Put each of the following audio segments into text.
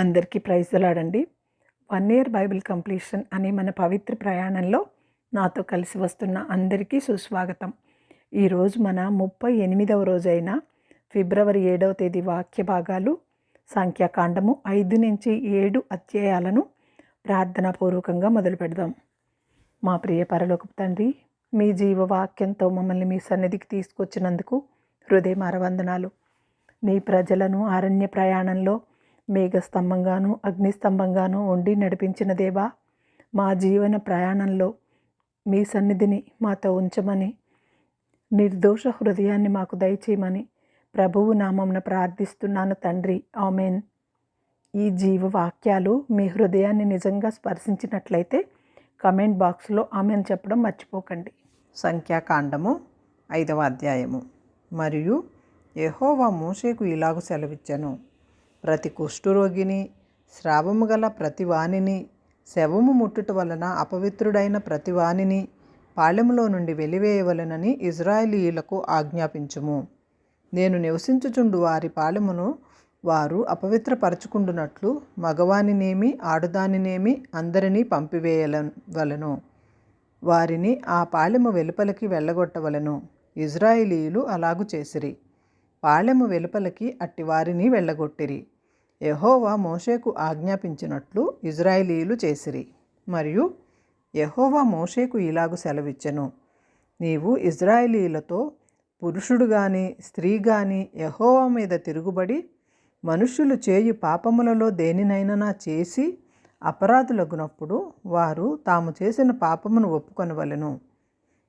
అందరికీ ప్రైజ్లాడండి one year Bible completion అనే మన పవిత్ర ప్రయాణంలో నాతో కలిసి వస్తున్న అందరికీ సుస్వాగతం. ఈరోజు మన ముప్పై ఎనిమిదవ రోజైన ఫిబ్రవరి ఏడవ తేదీ వాక్య భాగాలు సంఖ్యాకాండము ఐదు నుంచి ఏడు అధ్యాయాలను ప్రార్థనాపూర్వకంగా మొదలు పెడదాం. మా ప్రియ పరలోకపు తండ్రి మీ జీవవాక్యంతో మమ్మల్ని మీ సన్నిధికి తీసుకొచ్చినందుకు హృదయమార వందనాలు. నీ ప్రజలను అరణ్య ప్రయాణంలో మేఘస్తంభంగాను అగ్నిస్తంభంగాను ఉండి నడిపించిన దేవా మా జీవన ప్రయాణంలో మీ సన్నిధిని మాతో ఉంచమని నిర్దోష హృదయాన్ని మాకు దయచేయమని ప్రభువు నామంన ప్రార్థిస్తున్నాను తండ్రి. ఆమెన్. ఈ జీవ వాక్యాలు మీ హృదయాన్ని నిజంగా స్పర్శించినట్లయితే కమెంట్ బాక్స్లో ఆమెను చెప్పడం మర్చిపోకండి. సంఖ్యాకాండము ఐదవ అధ్యాయము. మరియు ఎహోవా మోషేకు ఇలాగ సెలవిచ్చను. ప్రతి కుష్ఠరోగిని స్రావము గల ప్రతి వాణిని శవము ముట్టుట వలన అపవిత్రుడైన ప్రతి వాణిని పాళెములో నుండి వెలివేయవలనని ఇజ్రాయేలీయులకు ఆజ్ఞాపించుము. నేను నివసించుచుండు వారి పాలెమును వారు అపవిత్రపరచుకుండునట్లు మగవానినేమి ఆడుదానినేమి అందరినీ పంపివేయవలను. వారిని ఆ పాలెము వెలుపలికి వెళ్ళగొట్టవలను. ఇజ్రాయిలీయులు అలాగు చేసిరి. పాళెము వెలుపలికి అట్టి వారిని వెళ్ళగొట్టిరి. యహోవా మోషేకు ఆజ్ఞాపించినట్లు ఇజ్రాయిలీలు చేసిరి. మరియు యహోవా మోషేకు ఇలాగు సెలవిచ్చెను. నీవు ఇజ్రాయిలీలతో పురుషుడు గాని స్త్రీ గాని యహోవా మీద తిరుగుబడి మనుష్యులు చేయు పాపములలో దేనినైనా చేసి అపరాధులగునప్పుడు వారు తాము చేసిన పాపమును ఒప్పుకొనవలెను.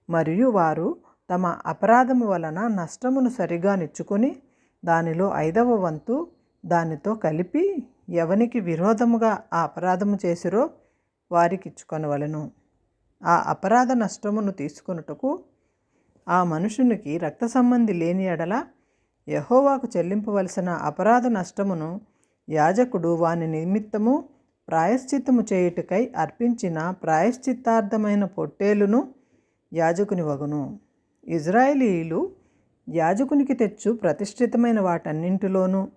మరియు వారు తమ అపరాధము వలన నష్టమును సరిగా నిచ్చుకొని దానిలో ఐదవ వంతు దానితో కలిపి ఎవనికి విరోధముగా ఆ అపరాధము చేసిరో వారికి ఇచ్చుకొనవలెను ఆ అపరాధ నష్టమును తీసుకొనుటకు ఆ మనుషునికి రక్త సంబంధి లేని ఎడల యహోవాకు చెల్లింపవలసిన అపరాధ నష్టమును యాజకుడు వాని నిమిత్తము ప్రాయశ్చిత్తము చేయుటకై అర్పించిన ప్రాయశ్చిత్తార్థమైన పొట్టేలును యాజకుని వగును. ఇజ్రాయేలీలు యాజకునికి తెచ్చు ప్రతిష్ఠితమైన వాటన్నింటిలోనూ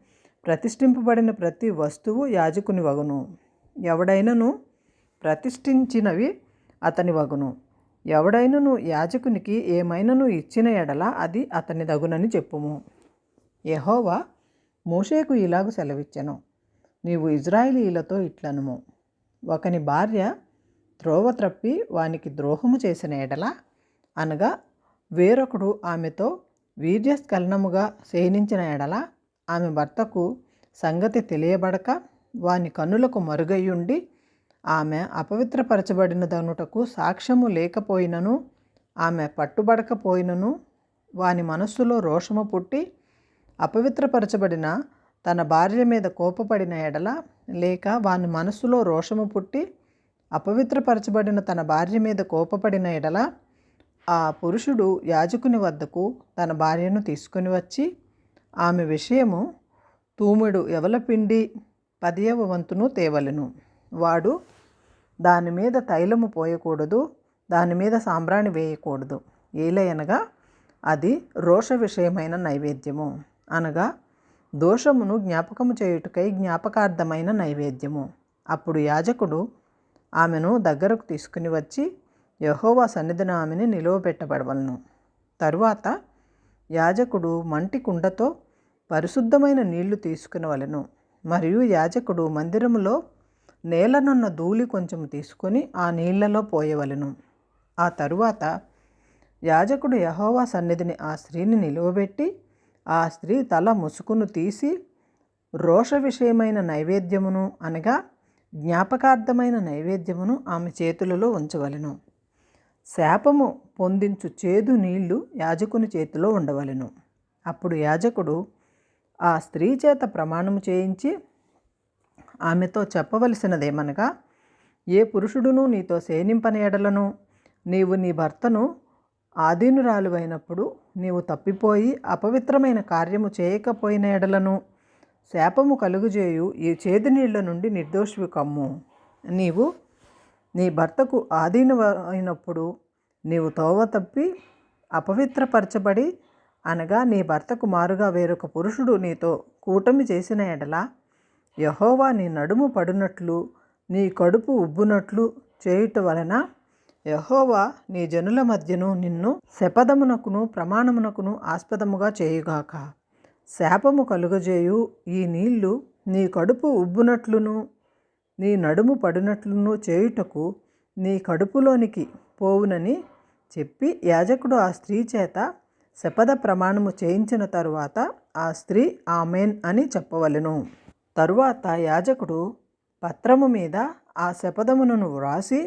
ప్రతిష్ఠింపబడిన ప్రతి వస్తువు యాజకుని వగును. ఎవడైనను ప్రతిష్ఠించినవి అతని వగును. ఎవడైనను యాజకునికి ఏమైనను ఇచ్చిన ఎడల అది అతని దగునని చెప్పుము. యహోవా మోషేకు ఇలాగు సెలవిచ్చెను. నీవు ఇజ్రాయిలీలతో ఇట్లనుము. ఒకని భార్య త్రోవ త్రప్పి వానికి ద్రోహము చేసిన ఎడల అనగా వేరొకడు ఆమెతో వీర్యస్ఖలనముగా శయనించిన ఎడల ఆమె భర్తకు సంగతి తెలియబడక వాని కన్నులకు మరుగయ్యుండి ఆమె అపవిత్రపరచబడినదనుటకు సాక్ష్యము లేకపోయినను ఆమె పట్టుబడకపోయినను వాని మనస్సులో రోషము పుట్టి అపవిత్రపరచబడిన తన భార్య మీద కోపపడిన ఎడల లేక వాని మనస్సులో రోషము పుట్టి అపవిత్రపరచబడిన తన భార్య మీద కోపపడిన ఎడల ఆ పురుషుడు యాజకుని వద్దకు తన భార్యను తీసుకుని వచ్చి ఆమె విషయము తూముడు ఎవల పిండి పదియవ వంతును తేవలెను. వాడు దాని మీద తైలము పోయకూడదు దాని మీద సాంబ్రాణి వేయకూడదు. ఏలయనగా అది రోష విషయమైన నైవేద్యము. అనగా దోషమును జ్ఞాపకము చేయుటకై జ్ఞాపకార్థమైన నైవేద్యము. అప్పుడు యాజకుడు ఆమెను దగ్గరకు తీసుకుని వచ్చి యహోవా సన్నిధిన ఆమెని నిలువబెట్టబడవలను. తరువాత యాజకుడు మంటి కుండతో పరిశుద్ధమైన నీళ్ళు తీసుకునవలను. మరియు యాజకుడు మందిరములో నేలనున్న ధూళి కొంచెం తీసుకొని ఆ నీళ్ళలో పోయవలెను. ఆ తరువాత యాజకుడు యహోవా సన్నిధిని ఆ స్త్రీని నిలువబెట్టి ఆ స్త్రీ తల ముసుకును తీసి రోష విషయమైన నైవేద్యమును అనగా జ్ఞాపకార్థమైన నైవేద్యమును ఆమె చేతులలో ఉంచవలెను. శాపము పొందించు చేదు నీళ్ళు యాజకుని చేతిలో ఉండవలెను. అప్పుడు యాజకుడు ఆ స్త్రీ చేత ప్రమాణము చేయించి ఆమెతో చెప్పవలసినదేమనగా ఏ పురుషుడును నీతో సేనింపని ఎడలను. నీవు నీ భర్తను ఆధీనురాలువైనప్పుడు నీవు తప్పిపోయి అపవిత్రమైన కార్యము చేయకపోయిన ఎడలను. శాపము కలుగుజేయు ఈ చేదు నీళ్ళ నుండి నిర్దోషివి కమ్ము. నీవు నీ భర్తకు ఆధీనమైనప్పుడు నీవు తోవ తప్పి అపవిత్రపరచబడి అనగా నీ భర్తకు మారుగా వేరొక పురుషుడు నీతో కూటమి చేసిన ఎడల యహోవా నీ నడుము పడునట్లు నీ కడుపు ఉబ్బునట్లు చేయుట వలన యహోవా నీ జనుల మధ్యను నిన్ను శపథమునకును ప్రమాణమునకును ఆస్పదముగా చేయుగాక. శాపము కలుగజేయు ఈ నీళ్ళు నీ కడుపు ఉబ్బునట్లును నీ నడుము పడినట్లును చేయుటకు నీ కడుపులోనికి పోవునని చెప్పి యాజకుడు ఆ స్త్రీ చేత శపథ ప్రమాణము చేయించిన తరువాత ఆ స్త్రీ ఆమెన్ అని చెప్పవలెను. తరువాత యాజకుడు పత్రము మీద ఆ శపథమును వ్రాసి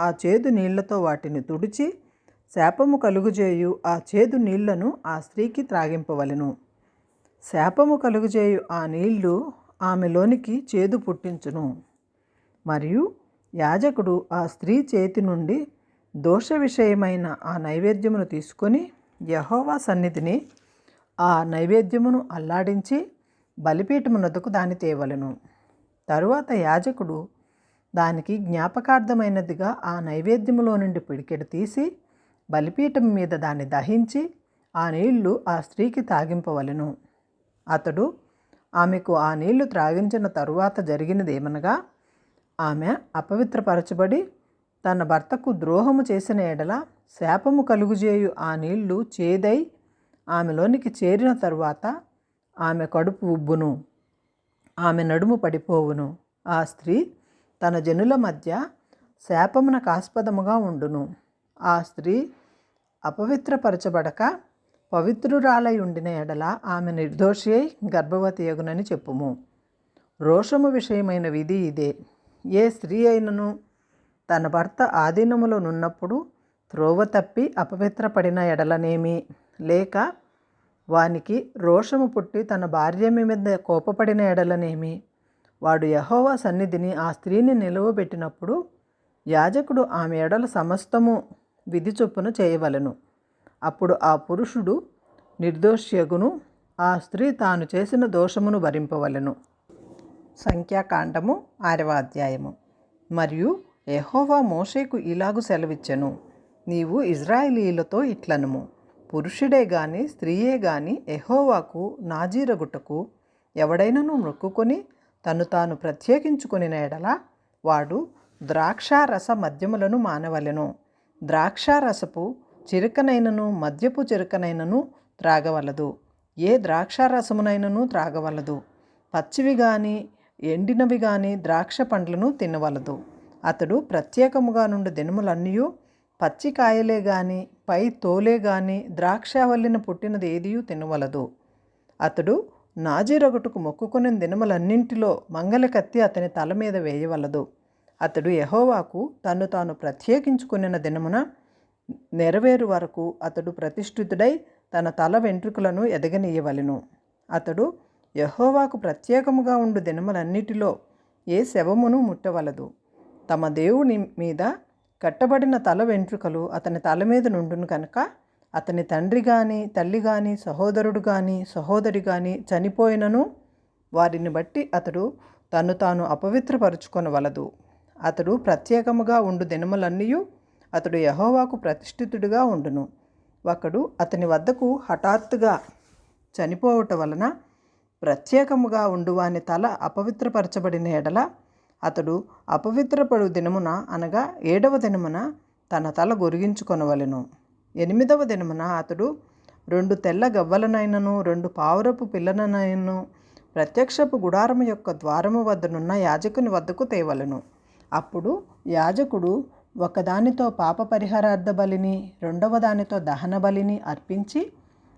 ఆ చేదు నీళ్ళతో వాటిని తుడిచి శాపము కలుగుజేయు ఆ చేదు నీళ్ళను ఆ స్త్రీకి త్రాగింపవలెను. శాపము కలుగుజేయు ఆ నీళ్ళు ఆమెలోనికి చేదు పుట్టించును. మరియు యాజకుడు ఆ స్త్రీ చేతి నుండి దోష విషయమైన ఆ నైవేద్యమును తీసుకొని యహోవా సన్నిధిని ఆ నైవేద్యమును అల్లాడించి బలిపీఠమునొద్దకు దాని తేవలను. తరువాత యాజకుడు దానికి జ్ఞాపకార్థమైనదిగా ఆ నైవేద్యములో నుండి పిడికెడు తీసి బలిపీఠం మీద దాన్ని దహించి ఆ నీళ్ళు ఆ స్త్రీకి తాగింపవలను. అతడు ఆమెకు ఆ నీళ్ళు త్రాగించిన తరువాత జరిగినదేమనగా ఆమె అపవిత్రపరచబడి తన భర్తకు ద్రోహము చేసిన ఎడల శాపము కలుగుజేయు ఆ నీళ్ళు చేదై ఆమెలోనికి చేరిన తరువాత ఆమె కడుపు ఉబ్బును ఆమె నడుము పడిపోవును. ఆ స్త్రీ తన జనుల మధ్య శాపమునకు ఆస్పదముగా ఉండును. ఆ స్త్రీ అపవిత్రపరచబడక పవిత్రురాలై ఉండిన ఎడల ఆమె నిర్దోషి అయి గర్భవతి యగునని చెప్పుము. రోషము విషయమైన విధి ఇదే. ఏ స్త్రీ అయినను తన భర్త ఆధీనములో నున్నప్పుడు త్రోవ తప్పి అపవిత్రపడిన ఎడలనేమి? లేక వానికి రోషము పుట్టి తన భార్య మీద కోపపడిన ఎడలనేమి? వాడు యహోవా సన్నిధిని ఆ స్త్రీని నిలువబెట్టినప్పుడు యాజకుడు ఆమె ఎడల సమస్తము విధి చొప్పున చేయవలెను. అప్పుడు ఆ పురుషుడు నిర్దోష్యగును ఆ స్త్రీ తాను చేసిన దోషమును భరింపవలెను. సంఖ్యాకాండము ఆరవ అధ్యాయము. మరియు ఎహోవా మోషేకు ఇలాగు సెలవిచ్చెను. నీవు ఇజ్రాయిలీలతో ఇట్లనుము. పురుషుడే గాని స్త్రీయే గాని ఎహోవాకు నాజీరగుటకు ఎవడైనను మొక్కుకొని తను తాను ప్రత్యేకించుకుని ఎడల వాడు ద్రాక్షారస మద్యములను మానవలెను. ద్రాక్షారసపు చిరుకనైనను మద్యపు చిరుకనైనను త్రాగవలదు. ఏ ద్రాక్షారసమునైనను త్రాగవలదు. పచ్చివి కానీ ఎండినవి గాని ద్రాక్ష పండ్లను తినవలదు. అతడు ప్రత్యేకముగా నుండి దినములన్నీ పచ్చి కాయలే గాని పై తోలే గాని ద్రాక్షవల్లిన పుట్టినది ఏదియూ తినవలదు. అతడు నాజీరొగటుకు మొక్కుకుని దినములన్నింటిలో మంగళ కత్తి అతని తల మీద వేయవలదు. అతడు యహోవాకు తను తాను ప్రత్యేకించుకున్న దినమున నెరవేరు వరకు అతడు ప్రతిష్ఠితుడై తన తల వెంట్రుకలను ఎదగనీయవలెను. అతడు యహోవాకు ప్రత్యేకముగా ఉండు దినములన్నిటిలో ఏ శవమును ముట్టవలదు. తమ దేవుని మీద కట్టబడిన తల వెంట్రుకలు అతని తల మీద నుండును కనుక అతని తండ్రి కానీ తల్లి కానీ సహోదరుడు కానీ సహోదరి కానీ చనిపోయినను వారిని బట్టి అతడు తను తాను అపవిత్రపరుచుకొనవలదు. అతడు ప్రత్యేకముగా ఉండు దినములన్నీ అతడు యహోవాకు ప్రతిష్ఠితుడిగా ఉండును. ఒకడు అతని వద్దకు హఠాత్తుగా చనిపోవటం వలన ప్రత్యేకముగా ఉండు వాని తల అపవిత్రపరచబడిన ఎడల అతడు అపవిత్రపడు దినమున అనగా ఏడవ దినమున తన తల గొరిగించుకొనవలెను. ఎనిమిదవ దినమున అతడు రెండు తెల్ల గవ్వలనైనను రెండు పావురపు పిల్లలనైనను ప్రత్యక్షపు గుడారము యొక్క ద్వారము వద్దనున్న యాజకుని వద్దకు తేవలెను. అప్పుడు యాజకుడు ఒకదానితో పాప పరిహారార్థ బలిని రెండవ దానితో దహన బలిని అర్పించి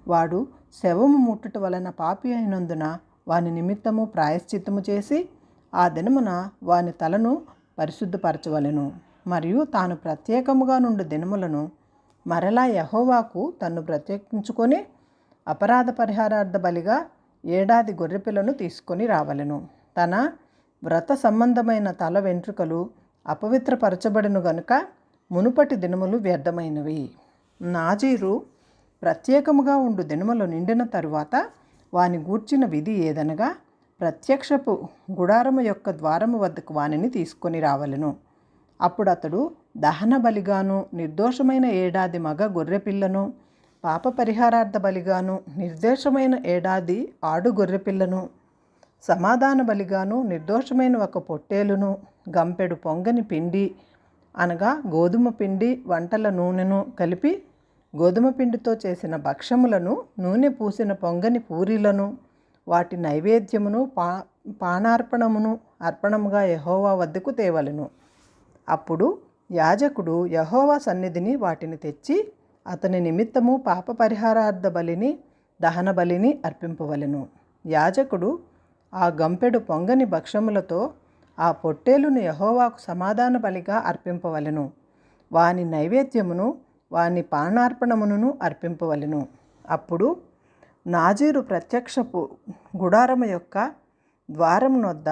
వాడు శవము ముట్టుట వలన పాపి అయినందున వాని నిమిత్తము ప్రాయశ్చిత్తము చేసి ఆ దినమున వాని తలను పరిశుద్ధపరచవలెను. మరియు తాను ప్రత్యేకముగా నుండి దినములను మరలా యహోవాకు తన్ను ప్రత్యేకించుకొని అపరాధ పరిహారార్థ బలిగా ఏడాది గొర్రెపిల్లను తీసుకొని రావలను. తన వ్రత సంబంధమైన తల వెంట్రుకలు అపవిత్రపరచబడును గనుక మునుపటి దినములు వ్యర్థమైనవి. నాజీరు ప్రత్యేకముగా ఉండు. దినములు నిండిన తరువాత వాని గూర్చిన విధి ఏదనగా ప్రత్యక్షపు గుడారము యొక్క ద్వారము వద్దకు వానిని తీసుకొని రావలెను. అప్పుడు అతడు దహన బలిగాను నిర్దోషమైన ఏడాది మగ గొర్రెపిల్లను పాప పరిహారార్థ బలిగాను నిర్దోషమైన ఏడాది ఆడు గొర్రెపిల్లను సమాధాన బలిగాను నిర్దోషమైన ఒక పొట్టేలును గంపెడు పొంగని పిండి అనగా గోధుమ పిండి వంటల నూనెను కలిపి గోధుమ పిండితో చేసిన భక్షములను నూనె పూసిన పొంగని పూరీలను వాటి నైవేద్యమును పా పానార్పణమును అర్పణముగా యహోవా వద్దకు తేవలెను. అప్పుడు యాజకుడు యహోవా సన్నిధిని వాటిని తెచ్చి అతని నిమిత్తము పాప పరిహారార్థ బలిని దహన బలిని అర్పింపవలెను. యాజకుడు ఆ గంపెడు పొంగని భక్షములతో ఆ పొట్టేలును యహోవాకు సమాధాన బలిగా అర్పింపవలెను. వాని నైవేద్యమును వాని పానార్పణమును అర్పింపవలను. అప్పుడు నాజీరు ప్రత్యక్షపు గుడారము యొక్క ద్వారం వద్ద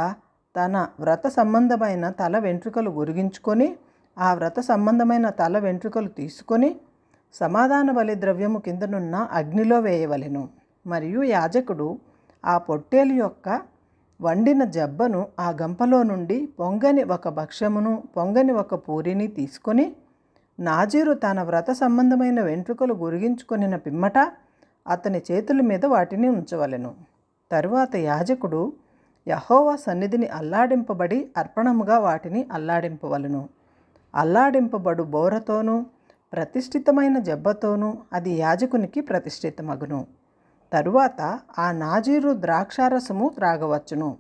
తన వ్రత సంబంధమైన తల వెంట్రుకలు ఒరిగించుకొని ఆ వ్రత సంబంధమైన తల వెంట్రుకలు తీసుకొని సమాధాన బలి ద్రవ్యము కిందనున్న అగ్నిలో వేయవలెను. మరియు యాజకుడు ఆ పొట్టేలు యొక్క వండిన జబ్బను ఆ గంపలో నుండి పొంగని ఒక భక్ష్యమును పొంగని ఒక పూరిని తీసుకొని నాజీరు తన వ్రత సంబంధమైన వెంట్రుకలు గురిగించుకొనిన పిమ్మట అతని చేతుల మీద వాటిని ఉంచవలెను. తరువాత యాజకుడు యహోవా సన్నిధిని అల్లాడింపబడి అర్పణముగా వాటిని అల్లాడింపవలను. అల్లాడింపబడు బోరతోనూ ప్రతిష్ఠితమైన జబ్బతోనూ అది యాజకునికి ప్రతిష్ఠితమగును. తరువాత ఆ నాజీరు ద్రాక్షారసము త్రాగవచ్చును.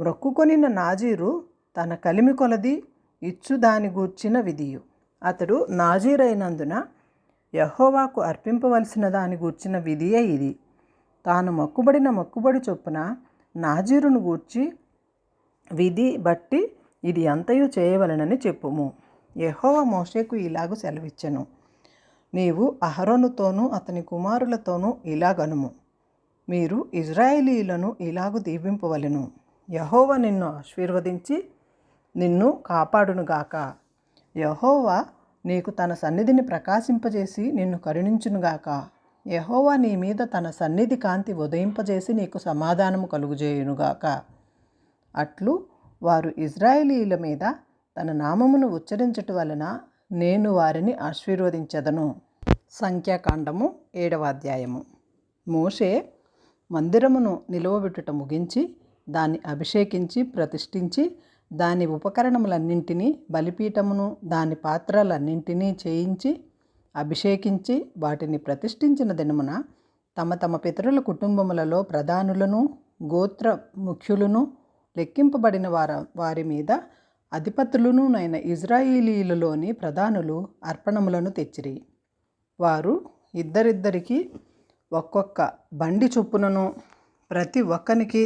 మ్రొక్కుకొనిన నాజీరు తన కలిమి కొలది ఇచ్చు దాని గూర్చిన విధియు. అతడు నాజీరైనందున యహోవాకు అర్పింపవలసిన దాని గూర్చిన విధియే ఇది. తాను మొక్కుబడిన మొక్కుబడి చొప్పున నాజీరును గూర్చి విధి బట్టి ఇది అంతయు చేయవలనని చెప్పుము. యహోవ మోషేకు ఇలాగు సెలవిచ్చెను. నీవు అహరోనుతోనూ అతని కుమారులతోనూ ఇలాగనుము. మీరు ఇజ్రాయేలీలను ఇలాగు దీవింపవలెను. యహోవ నిన్ను ఆశీర్వదించి నిన్ను కాపాడునుగాక. యహోవా నీకు తన సన్నిధిని ప్రకాశింపజేసి నిన్ను కరుణించునుగాక. యహోవా నీ మీద తన సన్నిధి కాంతి ఉదయింపజేసి నీకు సమాధానము కలుగుజేయునుగాక. అట్లు వారు ఇజ్రాయేలీల మీద తన నామమును ఉచ్చరించట వలన నేను వారిని ఆశీర్వదించదను. సంఖ్యాకాండము ఏడవ అధ్యాయము. మోషే మందిరమును నిలువబెట్టుట ముగించి దాన్ని అభిషేకించి ప్రతిష్ఠించి దాని ఉపకరణములన్నింటినీ బలిపీఠమును దాని పాత్రలన్నింటినీ చేయించి అభిషేకించి వాటిని ప్రతిష్ఠించిన దినమున తమ తమ పితరుల కుటుంబములలో ప్రధానులను గోత్ర ముఖ్యులను లెక్కింపబడిన వార వారి మీద అధిపతులను నైన ఇజ్రాయిలీలలోని ప్రధానులు అర్పణములను తెచ్చిరి. వారు ఇద్దరిద్దరికి ఒక్కొక్క బండి చొప్పునను ప్రతి ఒక్కనికి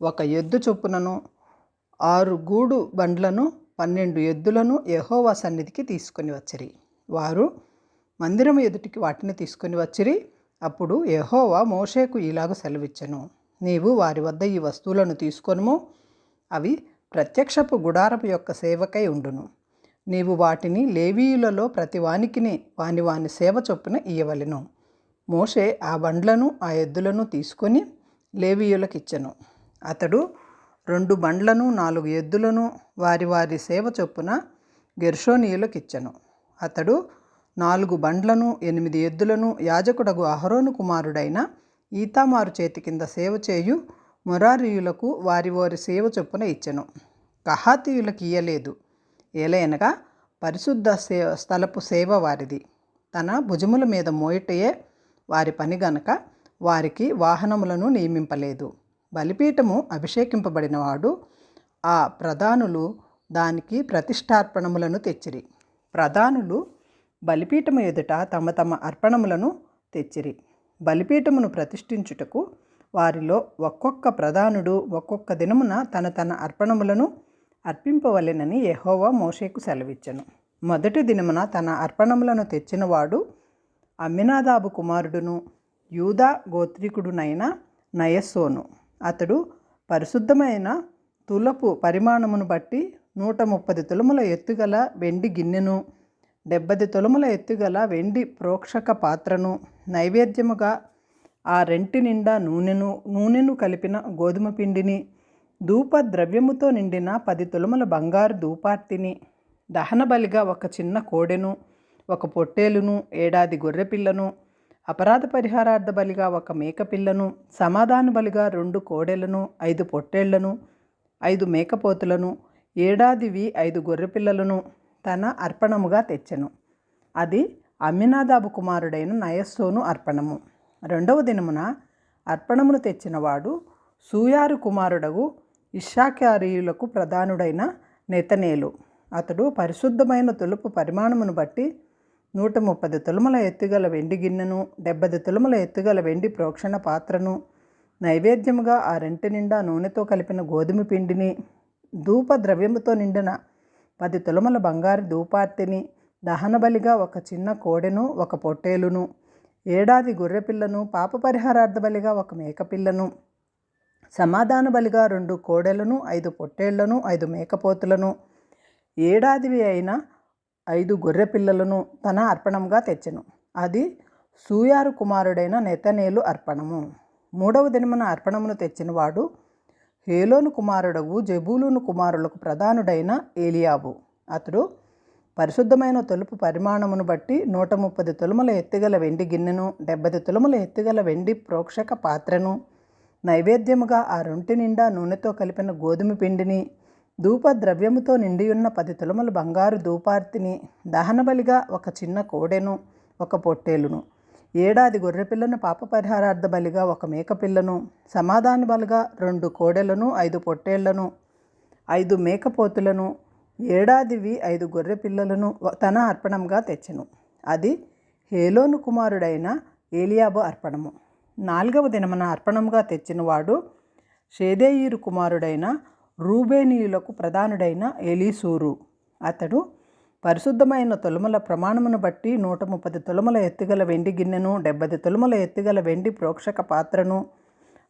ఒక ఎద్దు చొప్పునను ఆరు గూడు బండ్లను పన్నెండు ఎద్దులను యహోవా సన్నిధికి తీసుకొని వచ్చిరి. వారు మందిరం ఎదుటికి వాటిని తీసుకొని వచ్చిరి. అప్పుడు యహోవా మోషేకు ఇలాగ సెలవిచ్చను. నీవు వారి వద్ద ఈ వస్తువులను తీసుకొనుము. అవి ప్రత్యక్షపు గుడారపు యొక్క సేవకై ఉండును. నీవు వాటిని లేవీయులలో ప్రతి వానికిని వాని వాని సేవ చొప్పున ఇయ్యవలెను. మోషే ఆ బండ్లను ఆ ఎద్దులను తీసుకొని లేవీయులకిచ్చను. అతడు రెండు బండ్లను నాలుగు ఎద్దులను వారి వారి సేవ చొప్పున గెర్షోనీయులకిచ్చెను. అతడు నాలుగు బండ్లను ఎనిమిది ఎద్దులను యాజకుడగు అహరోను కుమారుడైన ఈతామారు చేతి కింద సేవ చేయు మొరారియులకు వారి వారి సేవ చొప్పున ఇచ్చెను. కహాతీయులకు ఇయ్యలేదు. ఏలయనగా పరిశుద్ధ సే స్థలపు సేవ వారిది. తన భుజముల మీద మోయటయే వారి పని గనక వారికి వాహనములను నియమింపలేదు. బలిపీఠము అభిషేకింపబడినవాడు ఆ ప్రధానులు దానికి ప్రతిష్టార్పణములను తెచ్చిరి. ప్రధానులు బలిపీఠము ఎదుట తమ తమ అర్పణములను తెచ్చిరి. బలిపీఠమును ప్రతిష్ఠించుటకు వారిలో ఒక్కొక్క ప్రధానుడు ఒక్కొక్క దినమున తన తన అర్పణములను అర్పింపవలెనని యహోవా మోషేకు సెలవిచ్చెను. మొదటి దినమున తన అర్పణములను తెచ్చినవాడు అమ్మినాదాబు కుమారుడును యూదా గోత్రికుడునైన నయస్సోను. అతడు పరిశుద్ధమైన తులపు పరిమాణమును బట్టి నూట ముప్పది తులముల ఎత్తుగల వెండి గిన్నెను డెబ్బది తులముల ఎత్తుగల వెండి ప్రోక్షక పాత్రను నైవేద్యముగా ఆ రెంటి నిండా నూనెను నూనెను కలిపిన గోధుమ పిండిని ధూప ద్రవ్యముతో నిండిన పది తులముల బంగారు ధూపార్తిని దహన బలిగా ఒక చిన్న కోడెను ఒక పొట్టేలును ఏడాది గొర్రెపిల్లను అపరాధ పరిహారార్థ బలిగా ఒక మేకపిల్లను సమాధాన బలిగా రెండు కోడెలను ఐదు పొట్టేళ్ళను ఐదు మేకపోతులను ఏడాదివి ఐదు గొర్రెపిల్లలను తన అర్పణముగా తెచ్చెను. అది అమ్మినాదాబు కుమారుడైన నయస్సోను అర్పణము. రెండవ దినమున అర్పణమును తెచ్చినవాడు సూయారు కుమారుడగు ఇషాకారీయులకు ప్రధానుడైన నెతనేలు. అతడు పరిశుద్ధమైన తులుపు పరిమాణమును బట్టి నూట ముప్పది తులముల ఎత్తుగల వెండి గిన్నెను డెబ్బది తులముల ఎత్తుగల వెండి ప్రోక్షణ పాత్రను నైవేద్యముగా ఆ రెంటి నిండా నూనెతో కలిపిన గోధుమ పిండిని ధూప ద్రవ్యముతో నిండిన పది తులముల బంగారు ధూపార్తిని దహనబలిగా ఒక చిన్న కోడెను ఒక పొట్టేలును ఏడాది గొర్రెపిల్లను పాప పరిహారార్థ బలిగా ఒక మేకపిల్లను సమాధాన బలిగా రెండు కోడెలను ఐదు పొట్టేళ్ళను ఐదు మేకపోతులను ఏడాదివి అయిన ఐదు గొర్రె పిల్లలను తన అర్పణంగా తెచ్చెను. అది సూయారు కుమారుడైన నెతనేలు అర్పణము. మూడవ దినమున అర్పణమును తెచ్చినవాడు హేలోను కుమారుడవు జబూలును కుమారులకు ప్రధానుడైన ఏలియాబు. అతడు పరిశుద్ధమైన తొలుపు పరిమాణమును బట్టి నూట ముప్పది తులముల ఎత్తుగల వెండి గిన్నెను డెబ్బది తులముల ఎత్తుగల వెండి ప్రోక్షక పాత్రను నైవేద్యముగా ఆ రొంటి నిండా నూనెతో కలిపిన గోధుమ పిండిని ధూపద్రవ్యముతో నిండియున్న పది తులముల బంగారు ధూపార్తిని దహనబలిగా ఒక చిన్న కోడెను ఒక పొట్టేలును ఏడాది గొర్రెపిల్లను పాప పరిహారార్థ బలిగా ఒక మేకపిల్లను సమాధాన బలిగా రెండు కోడెలను ఐదు పొట్టేళ్ళను ఐదు మేకపోతులను ఏడాదివి ఐదు గొర్రె పిల్లలను తన అర్పణంగా తెచ్చెను. అది హేలోను కుమారుడైన ఏలియాబు అర్పణము. నాలుగవ దినమున అర్పణంగా తెచ్చినవాడు షేదేయీరు కుమారుడైన రూబేనీయులకు ప్రధానుడైన ఎలీసూరు. అతడు పరిశుద్ధమైన తొలుమల ప్రమాణమును బట్టి నూట ముప్పది తొలుమల ఎత్తుగల వెండి గిన్నెను డెబ్బది తొలుమల ఎత్తుగల వెండి ప్రోక్షక పాత్రను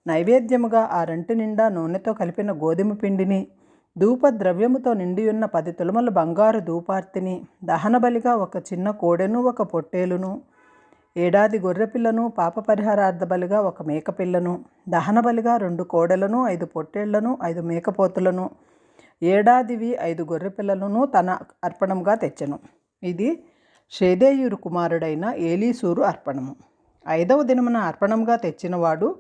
నైవేద్యముగా ఆ రెంటి నిండా నూనెతో కలిపిన గోధుమ పిండిని ధూప ద్రవ్యముతో నిండియున్న పది తొలుమల బంగారు ధూపార్తిని దహనబలిగా ఒక చిన్న కోడెను ఒక పొట్టేలును ఏడాది గొర్రెపిల్లను పాప పరిహారార్థ బలిగా ఒక మేకపిల్లను దహన బలిగా రెండు కోడెలను ఐదు పొట్టేళ్ళను ఐదు మేకపోతులను ఏడాదివి ఐదు గొర్రెపిల్లలను తన అర్పణంగా తెచ్చెను. ఇది షేదేయూరు కుమారుడైన ఏలీసూరు అర్పణము. ఐదవ దినమున అర్పణంగా తెచ్చినవాడు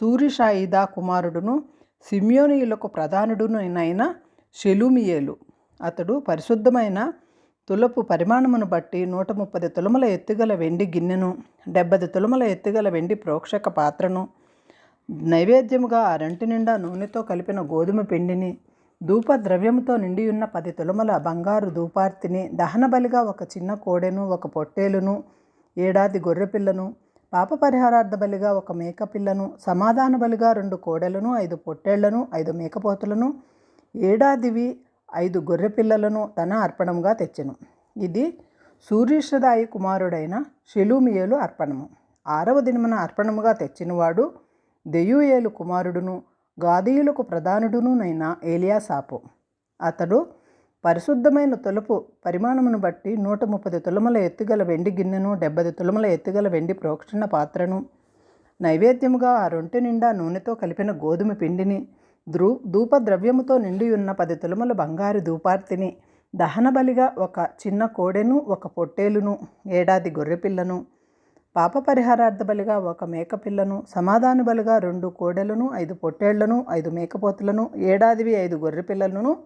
సూరిషాయిదా కుమారుడును సిమ్యోనియులకు ప్రధానుడునైన షెలుమియేలు. అతడు పరిశుద్ధమైన తులపు పరిమాణమును బట్టి నూట ముప్పది తులముల ఎత్తుగల వెండి గిన్నెను డెబ్బది తులముల ఎత్తుగల వెండి ప్రోక్షక పాత్రను నైవేద్యముగా ఆ రెంటి నిండా నూనెతో కలిపిన గోధుమ పిండిని ధూప ద్రవ్యముతో నిండి ఉన్న పది తులముల బంగారు ధూపార్తిని దహనబలిగా ఒక చిన్న కోడెను ఒక పొట్టేలును ఏడాది గొర్రెపిల్లను పాప పరిహారార్థ బలిగా ఒక మేకపిల్లను సమాధాన బలిగా రెండు కోడెలను ఐదు పొట్టేళ్ళను ఐదు మేకపోతులను ఏడాదివి ఐదు గొర్రెపిల్లలను తన అర్పణంగా తెచ్చెను. ఇది సూర్యశ్రదాయి కుమారుడైన షెలూమియేలు అర్పణము. ఆరవ దినమున అర్పణముగా తెచ్చినవాడు దెయుయేలు కుమారుడును గాదీయులకు ప్రధానుడునునైన ఏలియాసాపు. అతడు పరిశుద్ధమైన తొలుపు పరిమాణమును బట్టి నూట ముప్పది తులముల ఎత్తుగల వెండి గిన్నెను డెబ్బై తులముల ఎత్తుగల వెండి ప్రోక్షణ పాత్రను నైవేద్యముగా ఆ రొంటి నిండా నూనెతో కలిపిన గోధుమ పిండిని ధ్రూ ధూపద్రవ్యముతో ద్రవ్యముతో నిండి ఉన్న పది తులముల బంగారు ధూపార్తిని దహనబలిగా ఒక చిన్న కోడెను ఒక పొట్టేలును ఏడాది గొర్రెపిల్లను పాప పరిహారార్థ బలిగా ఒక మేకపిల్లను సమాధాన బలిగా రెండు కోడెలను ఐదు పొట్టేళ్ళను ఐదు మేకపోతులను ఏడాదివి ఐదు గొర్రెపిల్లలను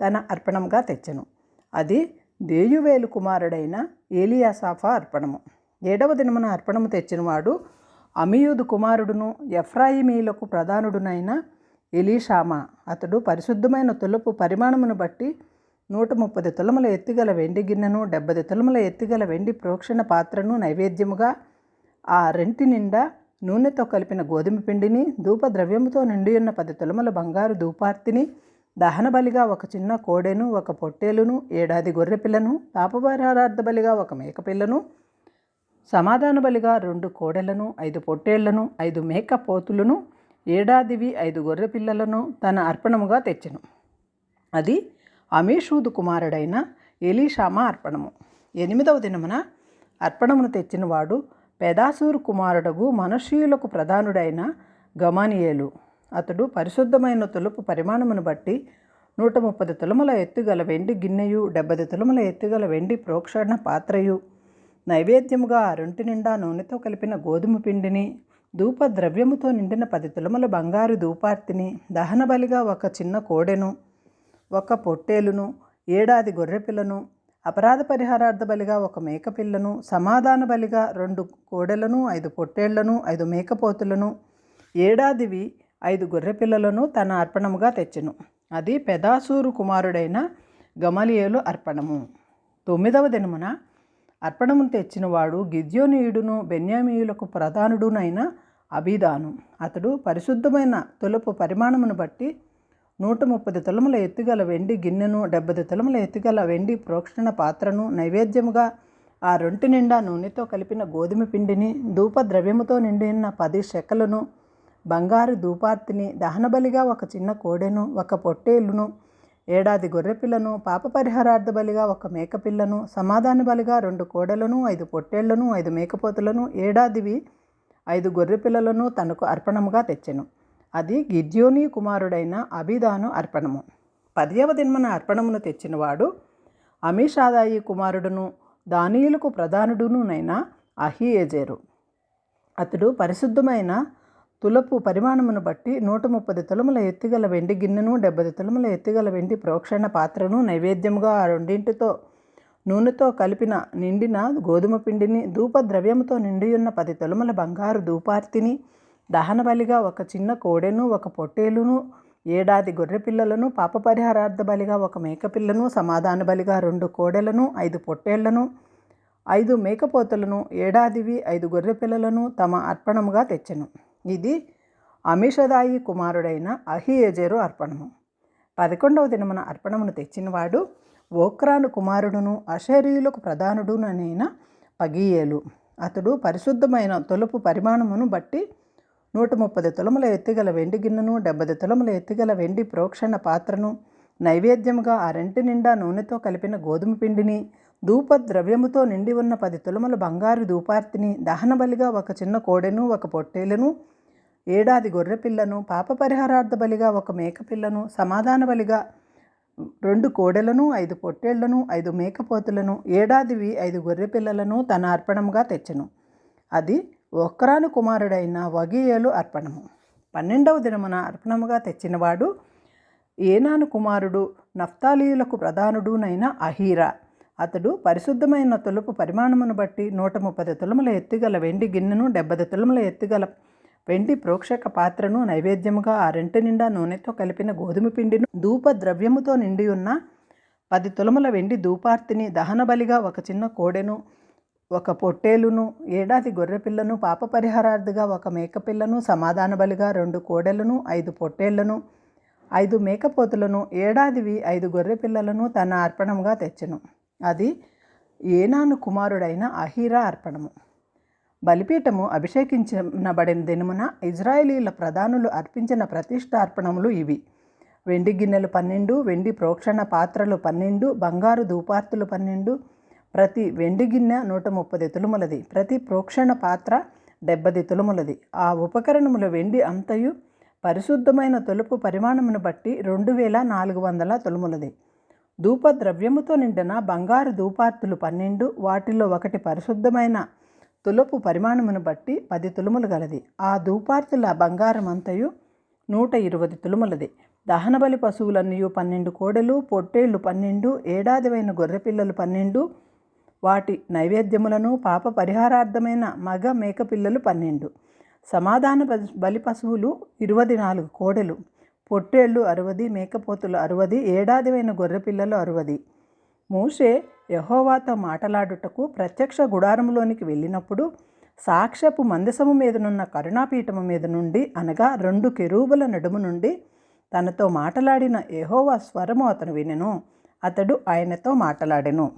తన అర్పణంగా తెచ్చెను. అది దేయువేలు కుమారుడైన ఏలియాసాఫా అర్పణము. ఏడవ దినమున అర్పణము తెచ్చినవాడు అమియూదు కుమారుడును ఎఫ్రాయిమీలకు ప్రధానుడునైన ఎలీషామా. అతడు పరిశుద్ధమైన తులపు పరిమాణమును బట్టి నూట ముప్పది తులముల ఎత్తుగల వెండి గిన్నెను డెబ్బది తులముల ఎత్తుగల వెండి ప్రోక్షణ పాత్రను నైవేద్యముగా ఆ రెంటి నిండా నూనెతో కలిపిన గోధుమ పిండిని ధూప ద్రవ్యముతో నిండి ఉన్న పది తులముల బంగారు ధూపార్తిని దహన బలిగా ఒక చిన్న కోడెను ఒక పొట్టేలును ఏడాది గొర్రెపిల్లను తాపభారార్థ బలిగా ఒక మేకపిల్లను సమాధాన బలిగా రెండు కోడెలను ఐదు పొట్టేళ్ళను ఐదు మేక పోతులను ఏడాదివి ఐదు గొర్రె పిల్లలను తన అర్పణముగా తెచ్చెను. అది అమీషూదు కుమారుడైన ఎలీషామా అర్పణము. ఎనిమిదవ దినమున అర్పణమును తెచ్చినవాడు పెదాసూరు కుమారుడగు మనుష్యులకు ప్రధానుడైన గమానియేలు. అతడు పరిశుద్ధమైన తులుపు పరిమాణమును బట్టి నూట ముప్పది తులముల ఎత్తుగల వెండి గిన్నెయు డెబ్బది తులముల ఎత్తుగల వెండి ప్రోక్షణ పాత్రయు నైవేద్యముగా ఆ నిండా నూనెతో కలిపిన గోధుమ పిండిని ధూప ద్రవ్యముతో నిండిన పది తులముల బంగారు ధూపార్తిని దహన బలిగా ఒక చిన్న కోడెను ఒక పొట్టేలును ఏడాది గొర్రెపిల్లను అపరాధ పరిహారార్థ బలిగా ఒక మేకపిల్లను సమాధాన బలిగా రెండు కోడెలను ఐదు పొట్టేళ్ళను ఐదు మేకపోతులను ఏడాదివి ఐదు గొర్రెపిల్లలను తన అర్పణముగా తెచ్చెను. అది పెదాసూరు కుమారుడైన గమలియేలు అర్పణము. తొమ్మిదవ దినమున అర్పణమును తెచ్చినవాడు గిద్యోనీయుడును బెన్యామీయులకు ప్రధానుడునైన అభిదాను అతడు పరిశుద్ధమైన తులపు పరిమాణమును బట్టి నూట ముప్పది తులముల ఎత్తుగల వెండి గిన్నెను డెబ్బది తులముల ఎత్తుగల వెండి ప్రోక్షణ పాత్రను నైవేద్యముగా ఆ రొంటి నిండా నూనెతో కలిపిన గోధుమ పిండిని ధూప ద్రవ్యముతో నిండిన పది శెకలను బంగారు ధూపార్తిని దహనబలిగా ఒక చిన్న కోడెను ఒక పొట్టేలును ఏడాది గొర్రెపిల్లను పాప పరిహారార్థ బలిగా ఒక మేకపిల్లను సమాధాన బలిగా రెండు కోడలను ఐదు పొట్టేళ్ళను ఐదు మేకపోతులను ఏడాదివి ఐదు గొర్రెపిల్లలను తనకు అర్పణముగా తెచ్చెను. అది గిద్యోని కుమారుడైన అభిదాను అర్పణము. పదియవ దిన్మన అర్పణమును తెచ్చినవాడు అమీషాదాయి కుమారుడును దానియులకు ప్రధానుడునునైన అహియేజేరు. అతడు పరిశుద్ధమైన తులపు పరిమాణమును బట్టి నూట ముప్పది తులముల ఎత్తుగల వెండి గిన్నెను డెబ్బై తులముల ఎత్తుగల వెండి ప్రోక్షణ పాత్రను నైవేద్యముగా ఆ రెండింటితో నూనెతో కలిపిన నిండిన గోధుమ పిండిని ధూప ద్రవ్యముతో నిండియున్న పది తులముల బంగారు ధూపార్తిని దహన బలిగా ఒక చిన్న కోడెను ఒక పొట్టేలును ఏడాది గొర్రెపిల్లలను పాప పరిహారార్థ బలిగా ఒక మేకపిల్లను సమాధాన బలిగా రెండు కోడెలను ఐదు పొట్టేళ్ళను ఐదు మేకపోతులను ఏడాదివి ఐదు గొర్రెపిల్లలను తమ అర్పణముగా తెచ్చెను. ఇది అమిషదాయి కుమారుడైన అహియజరు అర్పణము. పదకొండవ దినమున అర్పణమును తెచ్చినవాడు ఓక్రాను కుమారుడును అషరీయులకు ప్రధానుడునైన పగియేలు. అతడు పరిశుద్ధమైన తొలుపు పరిమాణమును బట్టి నూట ముప్పది తులముల ఎత్తుగల వెండి గిన్నెను డెబ్బది తులముల ఎత్తుగల వెండి ప్రోక్షణ పాత్రను నైవేద్యముగా ఆ రెంటి నిండా నూనెతో కలిపిన గోధుమ పిండిని ధూప ద్రవ్యముతో నిండి ఉన్న పది తులముల బంగారు ధూపార్తిని దహనబలిగా ఒక చిన్న కోడెను ఒక పొట్టేలను ఏడాది గొర్రెపిల్లను పాప పరిహారార్థ బలిగా ఒక మేకపిల్లను సమాధాన బలిగా రెండు కోడెలను ఐదు పొట్టేళ్ళను ఐదు మేకపోతులను ఏడాదివి ఐదు గొర్రెపిల్లలను తన అర్పణముగా తెచ్చెను. అది ఒక్కరాను కుమారుడైన వగియేలు అర్పణము. పన్నెండవ దినమున అర్పణముగా తెచ్చినవాడు ఏనాను కుమారుడు నఫ్తాలీయులకు ప్రధానుడునైన అహీరా. అతడు పరిశుద్ధమైన తులుపు పరిమాణమును బట్టి నూట ముప్పది తులముల ఎత్తుగల వెండి గిన్నెను డెబ్బది తులముల ఎత్తుగల వెండి ప్రోక్షక పాత్రను నైవేద్యముగా ఆ రెంటి నిండా నూనెతో కలిపిన గోధుమ పిండిను ధూప ద్రవ్యముతో నిండి ఉన్న పది తులముల వెండి ధూపార్తిని దహన బలిగా ఒక చిన్న కోడెను ఒక పొట్టేలును ఏడాది గొర్రెపిల్లను పాప పరిహారార్థిగా ఒక మేకపిల్లను సమాధాన బలిగా రెండు కోడెలను ఐదు పొట్టేళ్ళను ఐదు మేకపోతులను ఏడాదివి ఐదు గొర్రెపిల్లలను తన అర్పణంగా తెచ్చెను. అది ఏనాను కుమారుడైన అహీరా అర్పణము. బలిపీఠము అభిషేకించబడిన దినమున ఇజ్రాయేలీల ప్రధానులు అర్పించిన ప్రతిష్టార్పణములు ఇవి. వెండి గిన్నెలు పన్నెండు వెండి ప్రోక్షణ పాత్రలు పన్నెండు బంగారు ధూపార్తులు పన్నెండు ప్రతి వెండి గిన్నె నూట ముప్పది తులుములది ప్రతి ప్రోక్షణ పాత్ర డెబ్బది తులుములది. ఆ ఉపకరణముల వెండి అంతయు పరిశుద్ధమైన తొలుపు పరిమాణమును బట్టి రెండు వేల నాలుగు వందల తులుములది. ధూప ద్రవ్యముతో నిండిన బంగారు ధూపార్తులు పన్నెండు వాటిలో ఒకటి పరిశుద్ధమైన తులపు పరిమాణమును బట్టి పది తులుములు గలది. ఆ ధూపార్తుల బంగారం అంతయు నూట ఇరవై తులుములది. దహనబలి పశువులన్నయు పన్నెండు కోడెలు పొట్టేళ్ళు పన్నెండు ఏడాదివైన గొర్రెపిల్లలు పన్నెండు వాటి నైవేద్యములను పాప పరిహారార్థమైన మగ మేకపిల్లలు పన్నెండు. సమాధాన బలి పశువులు ఇరవై నాలుగు కోడెలు పొట్టేళ్ళు అరవది మేకపోతులు అరవది ఏడాదివైన గొర్రెపిల్లలు అరవది. మోషే యహోవాతో మాటలాడుటకు ప్రత్యక్ష గుడారంలోనికి వెళ్ళినప్పుడు సాక్ష్యపు మందసము మీదనున్న కరుణాపీఠము మీద నుండి అనగా రెండు కెరూబుల నడుము నుండి తనతో మాటలాడిన ఎహోవా స్వరము అతను వినెను. అతడు ఆయనతో మాటలాడెను.